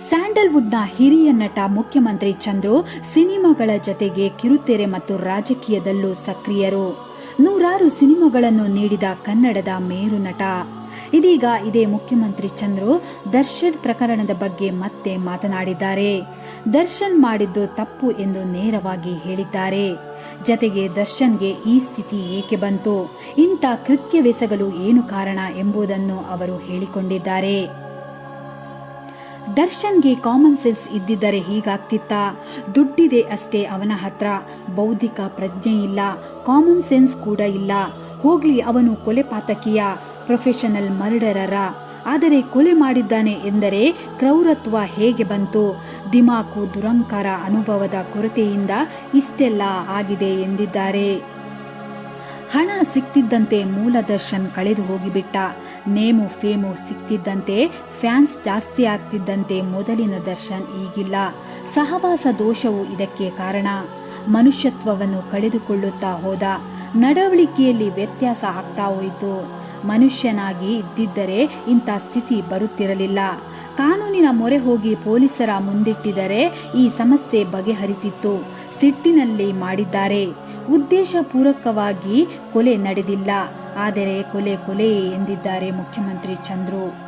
ಸ್ಯಾಂಡಲ್ವುಡ್ನ ಹಿರಿಯ ನಟ, ಮುಖ್ಯಮಂತ್ರಿ ಚಂದ್ರು ಸಿನಿಮಾಗಳ ಜತೆಗೆ ಕಿರುತೆರೆ ಮತ್ತು ರಾಜಕೀಯದಲ್ಲೂ ಸಕ್ರಿಯರು. ನೂರಾರು ಸಿನಿಮಾಗಳನ್ನು ನೀಡಿದ ಕನ್ನಡದ ಮೇರು ನಟ. ಇದೀಗ ಇದೇ ಮುಖ್ಯಮಂತ್ರಿ ಚಂದ್ರು ದರ್ಶನ್ ಪ್ರಕರಣದ ಬಗ್ಗೆ ಮತ್ತೆ ಮಾತನಾಡಿದ್ದಾರೆ. ದರ್ಶನ್ ಮಾಡಿದ್ದು ತಪ್ಪು ಎಂದು ನೇರವಾಗಿ ಹೇಳಿದ್ದಾರೆ. ಜತೆಗೆ ದರ್ಶನ್ಗೆ ಈ ಸ್ಥಿತಿ ಏಕೆ ಬಂತು? ಇಂಥ ಕೃತ್ಯವೆಸಗಲು ಏನು ಕಾರಣ ಎಂಬುದನ್ನು ಅವರು ಹೇಳಿಕೊಂಡಿದ್ದಾರೆ. ದರ್ಶನ್ಗೆ ಕಾಮನ್ ಸೆನ್ಸ್ ಇದ್ದಿದ್ದರೆ ಹೀಗಾಗ್ತಿತ್ತಾ? ದುಡ್ಡಿದೆ ಅಷ್ಟೇ ಅವನ ಹತ್ರ. ಬೌದ್ಧಿಕ ಪ್ರಜ್ಞೆ ಇಲ್ಲ. ಕಾಮನ್ ಸೆನ್ಸ್ ಕೂಡ ಇಲ್ಲ. ಹೋಗ್ಲಿ, ಅವನು ಕೊಲೆ ಪಾತಕಿಯ ಪ್ರೊಫೆಷನಲ್ ಮರ್ಡರರ ಆದರೆ ಕೊಲೆ ಮಾಡಿದ್ದಾನೆ ಎಂದರೆ ಕ್ರೌರತ್ವ ಹೇಗೆ ಬಂತು? ದಿಮಾಕು ದುರಂಕಾರ ಅನುಭವದ ಕೊರತೆಯಿಂದ ಇಷ್ಟೆಲ್ಲ ಆಗಿದೆ ಎಂದಿದ್ದಾರೆ. ಹಣ ಸಿಕ್ತಿದ್ದಂತೆ ಮೂಲ ದರ್ಶನ್ ಕಳೆದು ಹೋಗಿಬಿಟ್ಟ. ನೇಮು ಫೇಮು ಸಿಕ್ತಿದ್ದಂತೆ, ಫ್ಯಾನ್ಸ್ ಜಾಸ್ತಿ ಆಗ್ತಿದ್ದಂತೆ ಮೊದಲಿನ ದರ್ಶನ್ ಈಗಿಲ್ಲ. ಸಹವಾಸ ದೋಷವು ಇದಕ್ಕೆ ಕಾರಣ. ಮನುಷ್ಯತ್ವವನ್ನು ಕಳೆದುಕೊಳ್ಳುತ್ತಾ ಹೋದ. ನಡವಳಿಕೆಯಲ್ಲಿ ವ್ಯತ್ಯಾಸ ಆಗ್ತಾ ಹೋಯಿತು. ಮನುಷ್ಯನಾಗಿ ಇದ್ದಿದ್ದರೆ ಇಂಥ ಸ್ಥಿತಿ ಬರುತ್ತಿರಲಿಲ್ಲ. ಕಾನೂನಿನ ಮೊರೆ ಹೋಗಿ ಪೊಲೀಸರ ಮುಂದಿಟ್ಟಿದರೆ ಈ ಸಮಸ್ಯೆ ಬಗೆಹರಿತಿತ್ತು. ಸಿಟ್ಟಿನಲ್ಲಿ ಮಾಡಿದ್ದಾರೆ. ಉದ್ದೇಶಪೂರ್ವಕವಾಗಿ ಕೊಲೆ ನಡೆದಿಲ್ಲ. ಆದರೆ ಕೊಲೆ ಕೊಲೆ ಎಂದಿದ್ದಾರೆ ಮುಖ್ಯಮಂತ್ರಿ ಚಂದ್ರು.